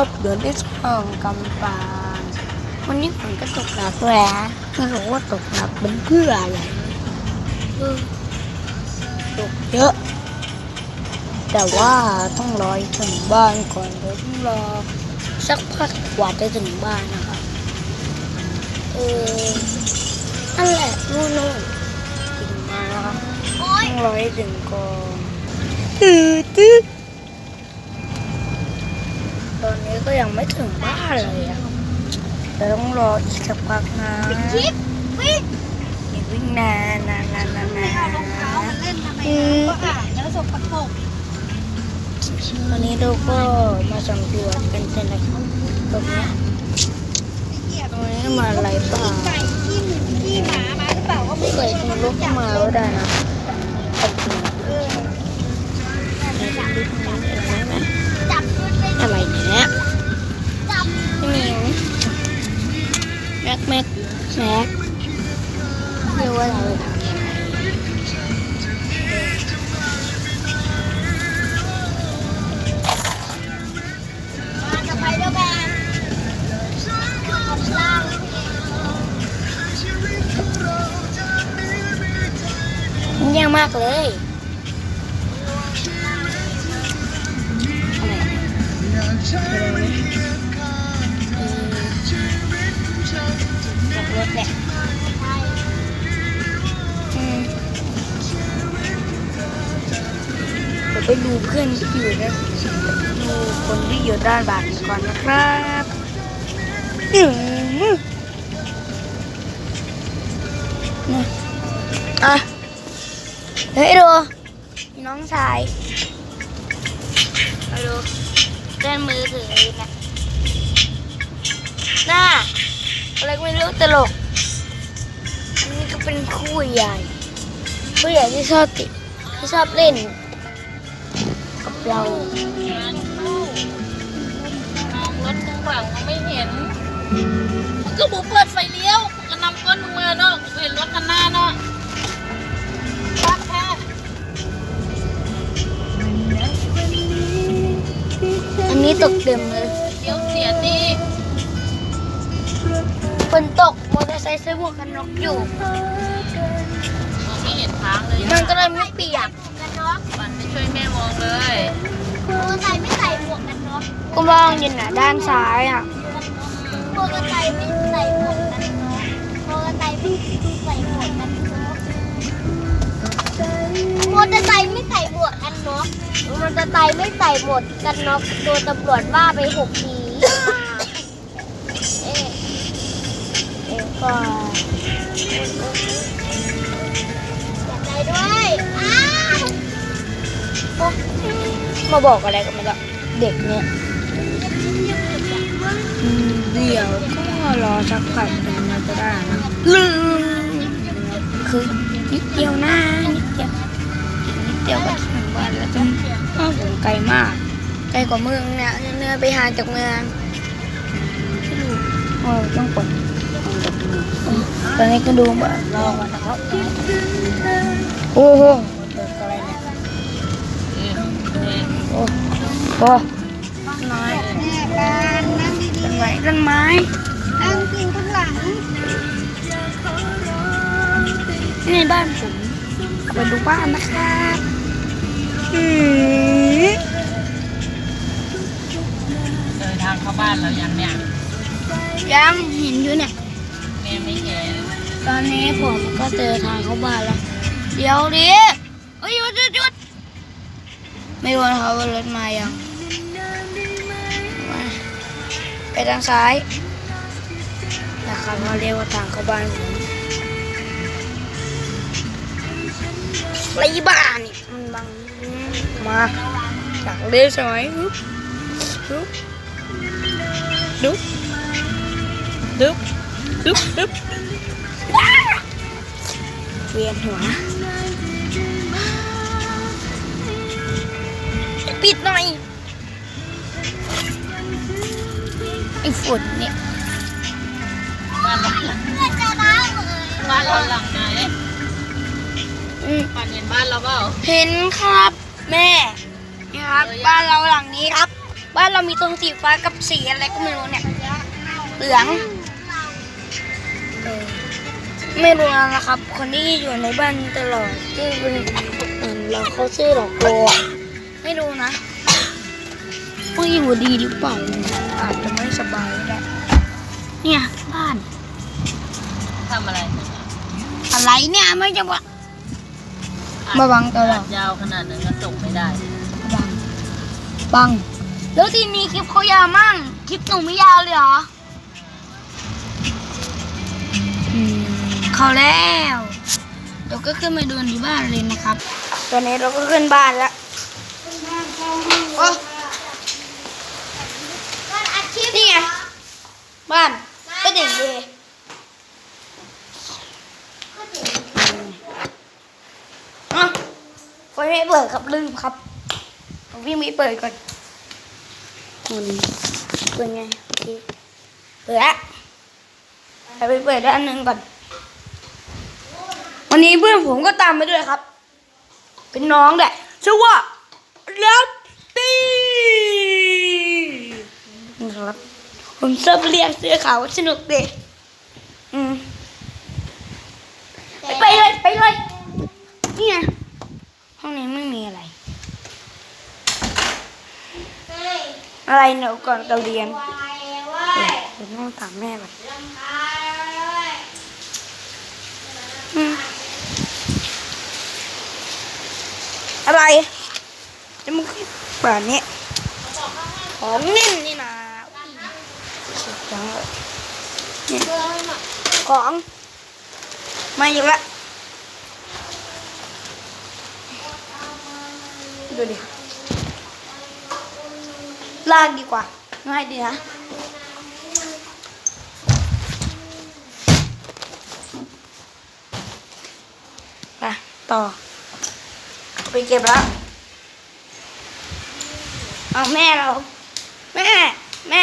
อบเดือนที่สองกำปางวันนี้ฝนก็ตกหนักด้วยนะไม่รู้ว่าตกหนักเป็นเพื่ออะไรตกเยอะ แต่ว่าต้องรอถึงบ้านก่อนเดี๋ยวต้องรอสักพักกว่าจะถึงบ้านนะครับ เออนั่นแหละนู่นนู่นถึงมาแล้วครับต้องรอให้ถึงก่อนตื้อตื้อ อนนี้ก็ยังไม่ถึงบ้านเลยอะแต่ต้องรออีกสักพักนะคิดวิ่งอย่าวิ่งนานนานนานนานไม่เอารองเท้ามาเล่นทำไมก็อ่านแล้วสกปรกวันนี้เราก็มาสำรวจกันเสร็จแล้วครับตรงเนี้ยเกียบตรงนี้มาอะไรเปล่าไก่ขี้หมูขี้หมามาหรือเปล่าก็ไม่เกิดมีลูกเข้ามาก็ได้นะ แม็กแม็กเรียกว่าเราทำยังไงมาจะไปเดอร์แมนของล่างมันยากมากเลยอะไร รถแหละอืมเดี๋ยวไปดูเพื่อนที่อยู่นะดูคนที่อยู่ด้านบานก่อนนะครับอืมนี่อะเฮ้ยดูมีน้องชายไปดูเล่นมือถืออยู่นะหน้า อะไรก็ไม่รู้ตลกอันนี้ก็เป็นคู่ใหญ่ผู้ใหญ่ที่ชอบติดที่ชอบเล่น กับเรามองรถข้างหลังก็ไม่เห็นมันก็บุกเปิดไฟเลี้ยวก็นำก้นมึงมาเนาะเห็นรถคันหน้าเนาะรักแท้อันนี้ตกเต็มเลย นตกมอเตอร์ไซค์ใส่หมวกกันน็อกอยู่ มองไม่เห็นทางเลยมันก็เลยไม่เปียกกันน็อกปั่นไปช่วยแม่มองเลยโมอไซค์ไม่ใส่หมวกกันน็อกก็มองอยู่น่ะด้านซ้ายอะโมอไซค์ไม่ใส่หมวกกันน็อกโมอไซค์ไม่ใส่หมวกกันน็อกมอเตอร์ไซค์ไม่ใส่หมวกกันน็อกมอเตอร์ไซค์ไม่ใส่หมวกกันน็อกโดนตำรวจว่าไปหกทีเอ๊ะ อ๊ะก็อยากได้ด้วยอ้าวโอ๊ะมาบอกอะไรกันมันก็เด็กเนี่ยอืมเดี๋ยวก็รอสักพักหนึ่งมันจะได้นะลืมคือนิดเดียวนะนิดเดียวอีกนิดเดียวก็ถึงบ้านแล้วต้องอ้าวผมไกลมากไกลกว่าเมืองเนี่ยเนื้อไปหาจากเมืองไม่รู้โอ้ต้องกด ตอนนี้ก็ดูแบบรอก่อนนะครับ โอ้โหอะไรเนี่ยโอ้โหต้นไม้แม่การนั่งดีต้นไม้ต้นไม้ๆนั่งกินข้างหลังนี่ในบ้านผมไปดูบ้านนะครับอืมเดินทางเข้าบ้านแล้วยังเนี่ยยังเห็นอยู่เนี่ย ไม่เห็น ตอนนี้ผมก็เจอทางเข้าบ้านแล้ว เดี๋ยวดิเฮ้ยหยุดหยุดหยุดไม่รู้นะครับว่ารถมายังมาไปทางซ้ายนะครับเขาเรียกว่าทางเข้าบ้านผมไรบ้านนี่มันบังมาจากเลี้ยวใช่ไหมดุ๊บดุ๊บดุ๊บ ดุ๊บเวียนหัว ปิดหน่อยไอ้ฝุ่นเนี่ยบ้านเราเพื่อนจะล้างเลยบ้านเราหลังไหนอืมปั่นเห็นบ้านเราเปล่าเห็นครับแม่นี่ครับ บ้านเราหลังนี้ครับเบ้านเรามีตรงสีฟ้ากับสีอะไรก็ไม่รู้เนี่ย เหลือง เออไม่รู้นะครับ คนที่อยู่ในบ้านตลอดที่เป็นเหมือนเราเขาชื่อหลอกโลอะไม่รู้นะว่าอยู่ดีหรือเปล่าอาจจะไม่สบายก็ได้เนี่ยบ้านทำอะไร อะไรเนี่ยไม่จะว่ามาบังตลอดยาวขนาดนั้นก็ส่งไม่ได้บังบังแล้วทีนี้คลิปเขายาวมั่งคลิปหนูไม่ยาวเลยเหรออื เขาแล้วเราก็ขึ้นมาดูที่บ้านเลยนะครับ ตอนนี้เราก็ขึ้นบ้านแล้วโอ้วันอาทิตย์นี่ไงบ้านก็เด็กเลยก็เด็กอะไฟไม่เปิดครับลืมครับผมวิ่งไม่เปิดก่อนมันเปิดไงโอเคเปิดละไปไปเปิดด้านหนึ่งก่อน วันนี้เพื่อนผมก็ตามไปด้วยครับ เป็นน้องแหละชื่อว่าแล้วตีนะครับผมชอบเรียกเสื้อขาวสนุกดีอืมไปไปเลยไปเลยนี่ไงห้องนี้ไม่มีอะไรเฮ้ยอะไรเดี๋ยวก่อนเราเรียนวายเว้เดี๋ยยวต้องถามแม่ก่อน ลำคาญเว้ย อืม อะไรจะมึงแบบนี้ของนิ่มนี่นะสุดจังเลยเนี่ยเดินะของมาอยู่ละดูดิลากดีกว่าง่ายดีนะไปต่อ ไปเก็บแล้วเอาแม่เรา แม่ แม่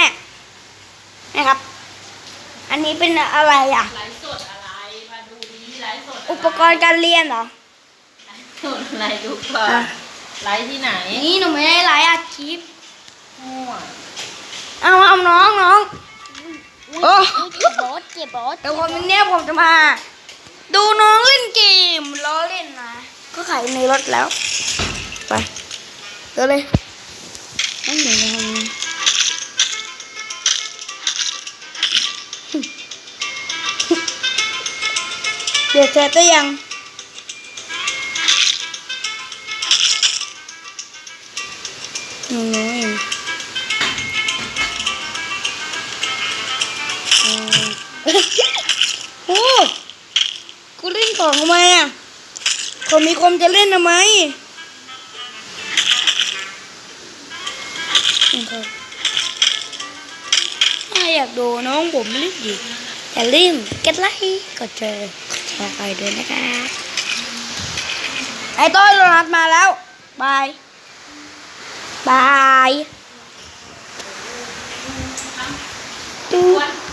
แม่ครับ อันนี้เป็นอะไรอะ ไลฟ์สดอะไรมาดูดีไลฟ์สดอุปกรณ์การเรียนเหรอสดอะไรดูก่อนอะ ไลฟ์ที่ไหนนี่หนูไม่ได้ไลฟ์อาชีพมั่วเอาเอาน้องน้อง โอ้ เก็บรถเก็บรถเดี๋ยวผมเนี้ยผมจะมา ดูน้องเล่นเกมล้อเล่นนะ ก็ขายในรถแล้ว ไปเดี๋ยวเลยไม่เหมือนกันเดี๋ยวเจอตัวยังหนูน้อยโอ้กูเล่นของทำไมอะ เขามีคนจะเล่นทำไมถ้าอยากดูน้องผมเล่นอีกอย่าลืมกดไลค์กดแชร์กดแชร์ไปด้วยนะคะไอ้ต้อยโดนัทมาแล้วบายบายวัน